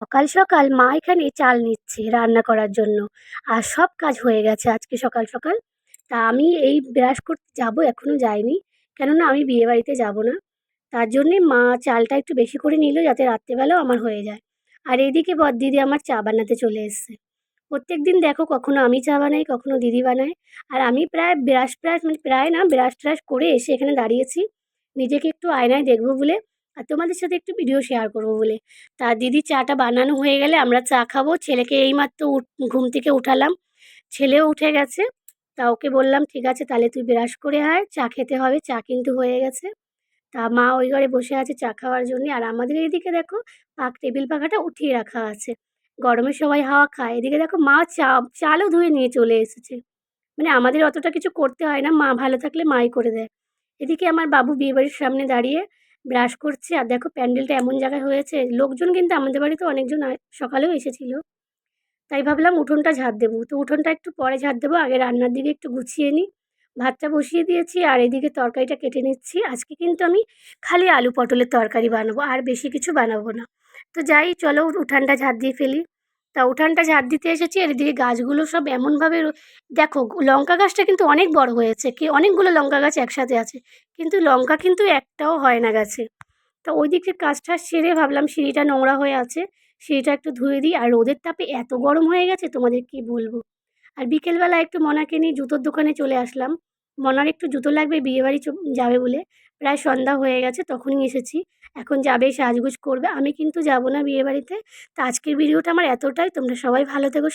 সকাল সকাল মা এখানে চাল নিচ্ছে রান্না করার জন্য। আর সব কাজ হয়ে গেছে আজকে সকাল সকাল। তা আমি এই ব্রাশ করতে যাব এখনও যাইনি। কেননা আমি বিয়েবাড়িতে যাব না। তার জন্যে মা চালটা একটু বেশি করে নিল যাতে রাত্রেবেলাও আমার হয়ে যায়। আর এদিকে বড়দিদি আমার চা বানাতে চলে এসছে। প্রত্যেক দিন দেখো কখনো আমি চা বানাই, কখনো দিদি বানায়। আর আমি প্রায় ব্রাশ ফ্রাশ মানে প্রায় না, ব্রাশ, ট্রাশ করে এসে এখানে দাঁড়িয়েছি। নিজেকে একটু আয়নায় দেখব বলে। আর তোমাদের সাথে একটু ভিডিও শেয়ার করব বলে। তা দিদি চাটা বানানো হয়ে গেলে আমরা চা খাব। ছেলেকে এইমাত্র ঘুম থেকে উঠালাম। ছেলেও উঠে গেছে। তা ওকে বললাম, ঠিক আছে, তাহলে তুই ব্রাশ করে আয়। চা খেতে হবে, চা কিন্তু হয়ে গেছে। তা মা ওই ঘরে বসে আছে চা খাওয়ার জন্যে। আর আমাদের এইদিকে দেখো, পাক টেবিল পাখাটা উঠিয়ে রাখা আছে। গরমে সবাই হাওয়া খায়। এদিকে দেখো মা চা, চালও ধুয়ে নিয়ে চলে এসেছে। মানে আমাদের অতটা কিছু করতে হয় না। মা ভালো থাকলে মাই করে দেয়। এদিকে আমার বাবু বিয়েবাড়ির সামনে দাঁড়িয়ে ব্রাশ করছে আর দেখো প্যান্ডেলটা এমন জায়গায় হয়েছে, লোকজন কিন্তু আমাদের বাড়িতে অনেকজন সকালেও এসেছিল। তাই ভাবলাম উঠোনটা ঝাড় দেবো, তো উঠোনটা একটু পরে ঝাড় দেবো, আগে রান্নার দিকে একটু গুছিয়ে নিই। ভাতটা বসিয়ে দিয়েছি আর এদিকে তরকারিটা কেটে নিচ্ছি। আজকে কিন্তু আমি খালি আলু পটলের তরকারি বানাবো, আর বেশি কিছু বানাবো না। তো যাই, চলো উঠানটা ঝাড় দিয়ে ফেলি। তা উঠানটা ঝাড় দিতে এসেছি আর এদিকে গাছগুলো সব এমনভাবে দেখো লঙ্কা গাছটা কিন্তু অনেক বড় হয়েছে, কি, অনেকগুলো লঙ্কা গাছ একসাথে আছে, কিন্তু লঙ্কা কিন্তু একটাও হয় না গাছে। তা ওই দিকের কাজটা সেরে ভাবলাম সিঁড়িটা নোংরা হয়ে আছে, সিঁড়িটা একটু ধুয়ে দিই, আর রোদের তাপে এত গরম হয়ে গেছে তোমাদের কি বলব? আর বিকেলবেলা একটু মনাকে নিয়ে জুতোর দোকানে চলে আসলাম। মনার একটু জুতো লাগবে, বিয়েবাড়ি যাবে বলে। প্রায় সন্ধ্যা হয়ে গেছে, তখনই এসেছি। এখন যাবে, সাজগুজ করবে। আমি কিন্তু যাব না বিয়েবাড়িতে। তো আজকের ভিডিওটা আমার এতটাই। তোমরা সবাই ভালো থেকো